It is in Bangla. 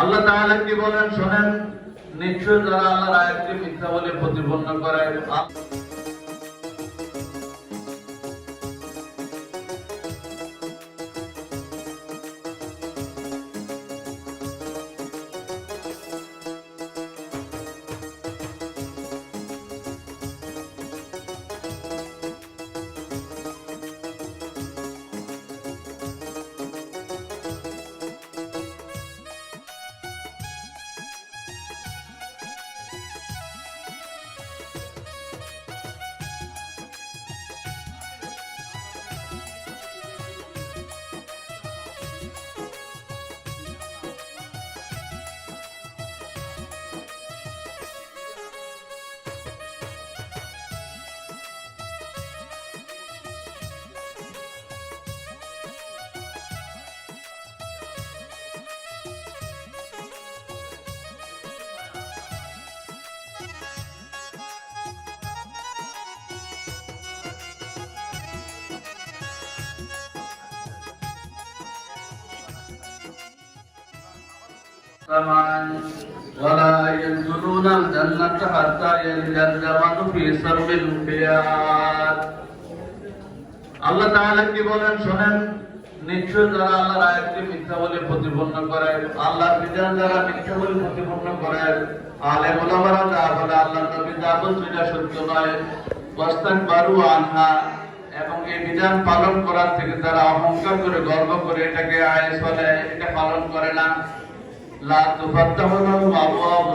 আল্লাহ তাআলা কি বলেন? শোনেন নিশ্চয় যারা আল্লাহর আয়াতকে মিথ্যা বলে প্রতিপন্ন করে আ- السماء ولا يدخلون الجنة حتى يلج الجمل في سم الخياط আল্লাহ তাআলা কি বলেন শোনেন নিশ্চয় যারা আল্লাহর আয়াতকে মিথ্যা বলে প্রতিপন্ন করে আল্লাহর বিধান যারা মিথ্যা বলে প্রতিপন্ন করে আলেম ওলামারা যা বলে আল্লাহ নবী যা বলছে এটা সত্য নয় ওয়াস্তাক বারু আনহা এবং এই বিধান পালন করার থেকে তারা অহংকার করে গর্ব করে এটাকে আয় চলে এটা পালন করে না লা تفتح لهم সামা